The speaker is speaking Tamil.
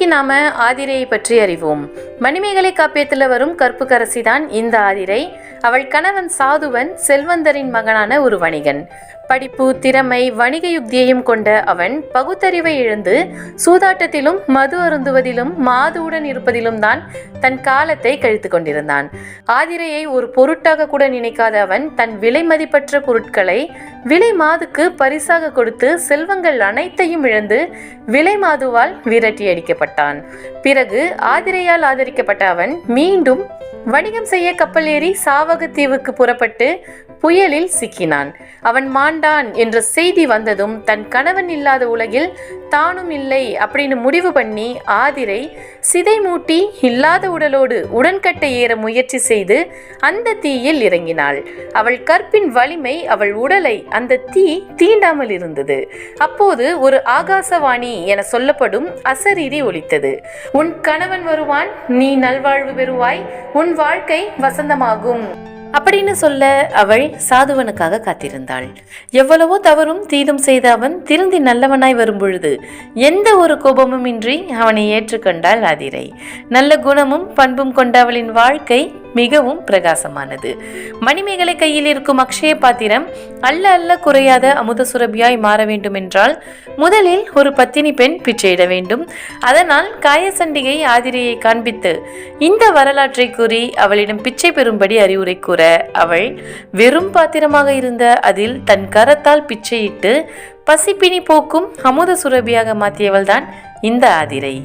இன்னைக்கு நாம ஆதிரையை பற்றி அறிவோம். மணிமேகலை காப்பியத்தில் வரும் கற்புக்கரசி தான் இந்த ஆதிரை. அவள் கணவன் சாதுவன் செல்வந்தரின் மகனான ஒரு வணிகன். படிப்பு திறமை வணிக யுக்தியையும் கொண்ட அவன் பகுத்தறிவை இழந்து சூதாட்டத்திலும் மது அருந்துவதிலும் மாதுவுடன் இருப்பதிலும் தான் தன் காலத்தை கழித்து கொண்டிருந்தான். ஆதிரையை ஒரு பொருட்டாக கூட நினைக்காத அவன் தன் விலை மதிப்பற்ற பொருட்களை விலை மாதுக்கு பரிசாக கொடுத்து செல்வங்கள் அனைத்தையும் இழந்து விலை மாதுவால் விரட்டி அடிக்கப்பட்டான். பிறகு ஆதிரையால் ஆதரிக்கப்பட்ட அவன் மீண்டும் வணிகம் செய்ய கப்பல் ஏறி சாவகத்தீவுக்கு புறப்பட்டு புயலில் சிக்கினான். அவன் மாண்டான் என்ற செய்தி வந்ததும் தன் கணவன் இல்லாத உலகில் தானும் இல்லை அப்படின்னு முடிவு பண்ணி ஆதிரை சிதை மூட்டி இல்லாத உடலோடு உடன்கட்டை ஏற முயற்சி செய்து அந்த தீயில் இறங்கினாள். அவள் கற்பின் வலிமை அவள் உடலை அந்த தீ தீண்டாமல் இருந்தது. அப்போது ஒரு ஆகாசவாணி என சொல்லப்படும் அசரீரி ஒலித்தது. உன் கணவன் வருவான் நீ நல்வாழ்வு பெறுவாய் உன் வாழ்க்கை வசந்தமாகும். அப்படின்னு சொல்ல அவள் சாதுவனுக்காக காத்திருந்தாள். எவ்வளவோ தவறும் தீதும் செய்த அவன் திருந்தி நல்லவனாய் வரும்பொழுது எந்த ஒரு கோபமும் இன்றி அவனை ஏற்றுக்கொண்டாள் ஆதிரை. நல்ல குணமும் பண்பும் கொண்ட அவளின் வாழ்க்கை மிகவும் பிரகாசமானது. மணிமேகலை கையில் இருக்கும் அக்ஷய பாத்திரம் அல்ல அல்ல குறையாத அமுத சுரபியாய் மாற வேண்டும் என்றால் முதலில் ஒரு பத்தினி பெண் பிச்சையிட வேண்டும். அதனால் காயசண்டிகை ஆதிரியை காண்பித்து இந்த வரலாற்றை கூறி அவளிடம் பிச்சை பெறும்படி அறிவுரை கூற அவள் வெறும் பாத்திரமாக இருந்த அதில் தன் கரத்தால் பிச்சையிட்டு பசிப்பினி போக்கும் அமுத சுரபியாக மாற்றியவள்தான் இந்த ஆதிரை.